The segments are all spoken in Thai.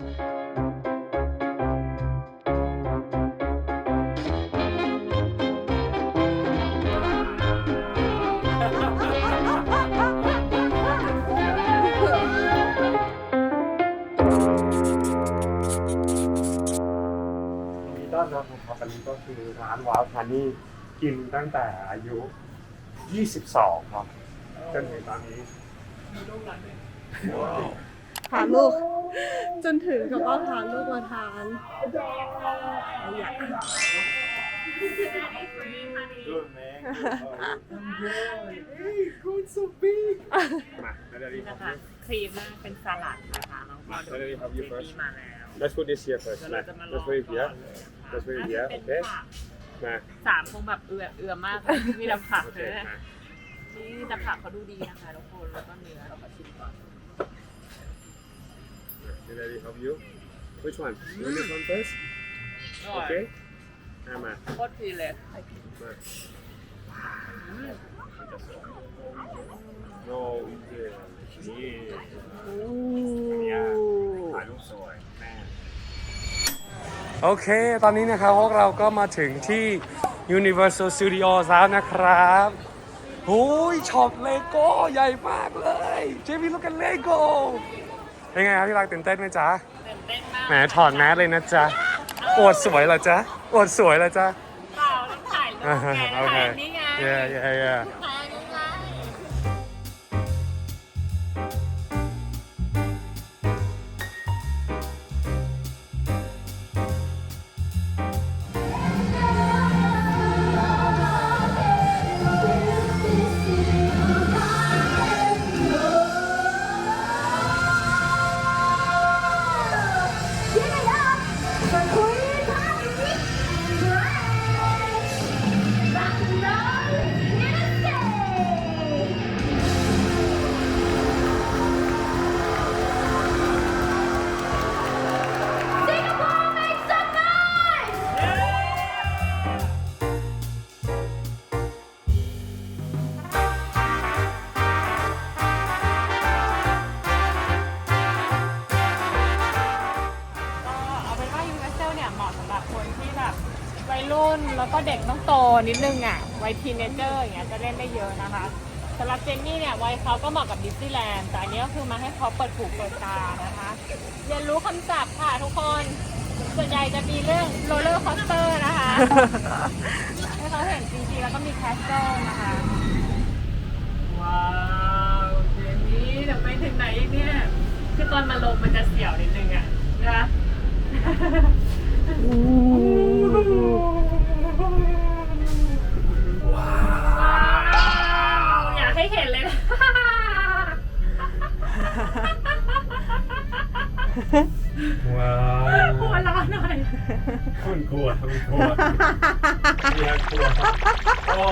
มีต้อนรับนะครับอันนี้ก็คือร้านว้าวทานี่กินตั้งแต่อายุ 22ครับจนถึงตอนนี้ ว้าว พาลูก จนถึงกับว่าพาลูกมาทานอยาก Good man. Hey, going so big. มาแล้วเดี๋ยวนี้นะคะ ครีมนะเป็นสลัดนะคะน้องพอดู Let me help you เจ first นี่มาแล้ว Let's put this here first. เดี๋ยวเราจะมาลอง Let's put it ก่ here. อนเลยนะคะ Let's put it อัน here. นี้ Okay. เป็นผักมาสามคงแบบเอือมเอือมมากเลยมีแต่ผักโอเคเลยนะมานี่แต่ผักเขาดูดีนะคะทุกคนแล้วก็เนื้อเรามาชิมก่อน Did I help you? Which one? You want this one first? อร่อย Okay. อะมา โคตรดีเลย มา No, yeah. เนี่ยถ่ายรูปสวยแม่ โอเค ตอนนี้นะครับพวกเราก็มาถึงที่ Universal Studios แล้วนะครับโอ้ยช็อปเลโก้ใหญ่มากเลย เจมี่ลูกกันเลโก้ เป็นไงครับพี่รักตื่นเต้นไหมจ๊ะตื่นเต้นมากแหมถอดแมสเลยนะจ๊ะอวดสวยเหรอจ๊ะอวดสวยเหรอจ๊ะเปล่าต้องถ่ายรูปอ่าไงโอเคถ่ายนี่ไง yeah yeah yeah ยรุ่นแล้วก็เด็กต้องโตนิดนึงอะวัยทีนเนเจอร์อย่างเงี้ยจะเล่นได้เยอะนะคะสำหรับเจนนี่เนี่ยวัยเขาก็เหมาะกับดิสนีย์แลนด์แต่อันนี้ก็คือมาให้เขาเปิดหูเปิดตานะคะ เรียนรู้คำศัพท์ค่ะทุกคนส่วนใหญ่จะมีเรื่องโรลเลอร์คอสเตอร์นะคะให้เขาเห็นจริงๆแล้วก็มีแคสเซิลนะคะ ว้าวเจนนี่เดี๋ยวไปถึงไหนอีกเนี่ยคือตอนมาลงมันจะเสียวนิดนึงอะนะว้ ลัวเนี่ยกลัวโอ้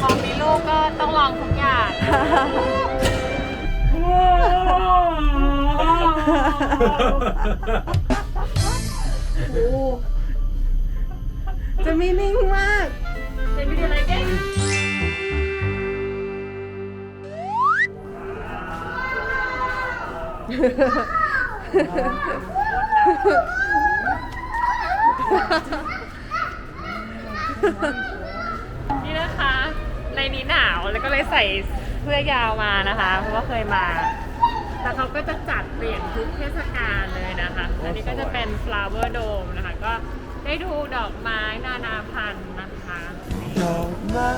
พอมีลูกก็ต้องลองทุกอย่างจะมีนิ่งมากเป็นวิดีอะไรก่ง นี่นะคะ ในนี้หนาวแล้วก็เลยใส่เสื้อยาวมานะคะ เพราะว่าเคยมา แต่เขาก็จะจัดเปลี่ยนทุกเทศกาลเลยนะคะ อันนี้ก็จะเป็น flower dome นะคะ ก็ได้ดูดอกไม้นานาพันธุ์นะคะ ดอกไม้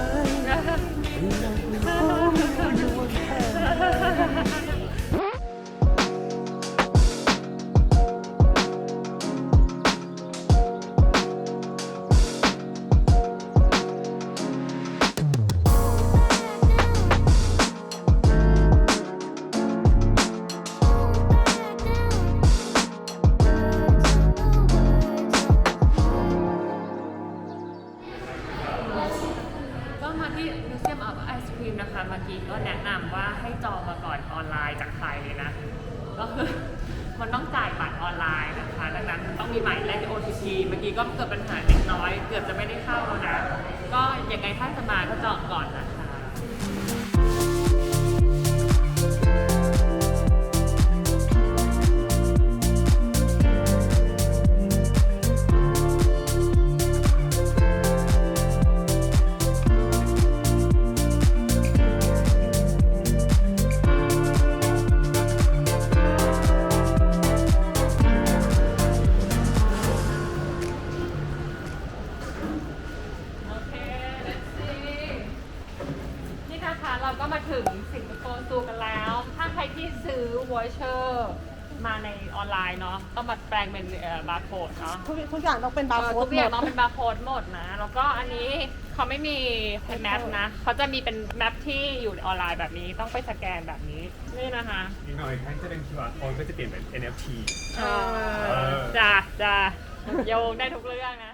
มาที่ Museum of Ice Cream นะคะเมื่อกี้ก็แนะนำว่าให้จองมาก่อนออนไลน์จากไทยเลยนะ ก็คือมันต้องจ่ายบัตรออนไลน์นะคะดังนั้นต้องมีหมายเลข OTP เมื่อกี้ก็เกิดปัญหาเล็กน้อย เกือบจะไม่ได้เข้าแล้วนะ ก็ยังไงถ้าจะมาก็จองก่อนนะคะ มาถึงสิงคโปร์ตูกันแล้ว ถ้าใครที่ซื้อวอเชอร์มาในออนไลน์เนาะต้องมาแปลงเป็นบาร์โค้ดเนาะทุกทุกอย่างต้องเป็นบาร์โค้ดทุกอย่างต้องเป็นบาร์โค้ดหมดนะ แล้วก็อันนี้เขาไม่มีเป็นแมปนะเขาจะมีเป็นแมปที่อยู่ในออนไลน์แบบนี้ต้องไปสแกนแบบนี้นี่นะคะอีกหน่อยครั้งจะเป็น QR code ก็จะเปลี่ยนเป็น NFT จ้าจ้าโยงได้ทุกเรื่องนะ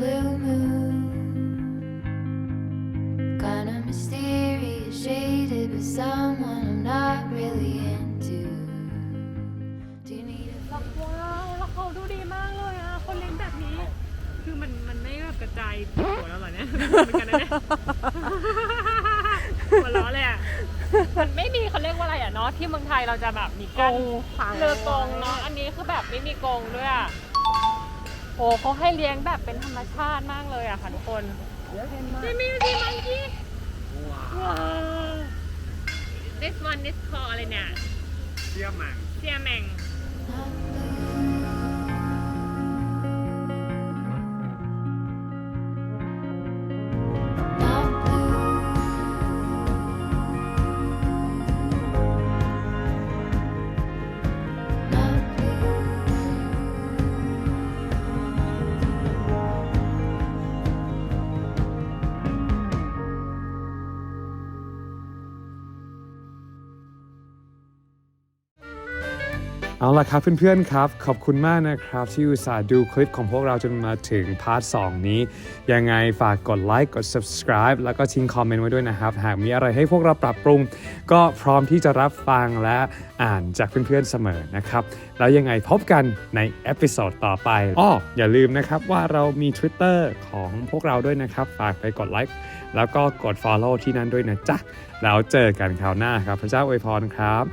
blue moon, kinda mysterious, shaded with someone I'm not really into. Do you need a ว้าวแล้วเขาดูดีมากเลยอะคนเลี้ยงแบบนี้ คือมันมันไม่แบบกระจายหัวแล้วเหรอเนี่ยเหมือนกันนะเนี่ยหัวล้อเลยอะมันไม่มีเขาเรียกว่าอะไรอะเนาะที่เมืองไทยเราจะแบบมีกกั้นงฝังเรือกงเนาะอันนี้คือแบบไม่มีกงด้วยอะโอ้เขาให้เลี้ยงแบบเป็นธรรมชาติมากเลยอะค่ะทุกคนเดี๋ยวเห็นมาจิมมี่จิมังกี้ว้าว this one is called อะไรเนี่ยเชื่อมันเซียแมง เอาล่ะครับเพื่อนๆครับ ขอบคุณมากนะครับ ที่อุตส่าห์ดูคลิปของพวกเราจนมาถึงพาร์ท 2 นี้ ยังไงฝากกดไลค์กด subscribe แล้วก็ทิ้งคอมเมนต์ไว้ด้วยนะครับ หากมีอะไรให้พวกเราปรับปรุง ก็พร้อมที่จะรับฟังและอ่านจากเพื่อนๆเสมอนะครับ แล้วยังไงพบกันในเอพิโซดต่อไปอ้ออย่าลืมนะครับว่าเรามี Twitter ของพวกเราด้วยนะครับ ฝากไปกดไลค์แล้วก็กด follow ที่นั่นด้วยนะจ๊ะแล้วเจอกันคราวหน้าครับ พระเจ้าอวยพรครับ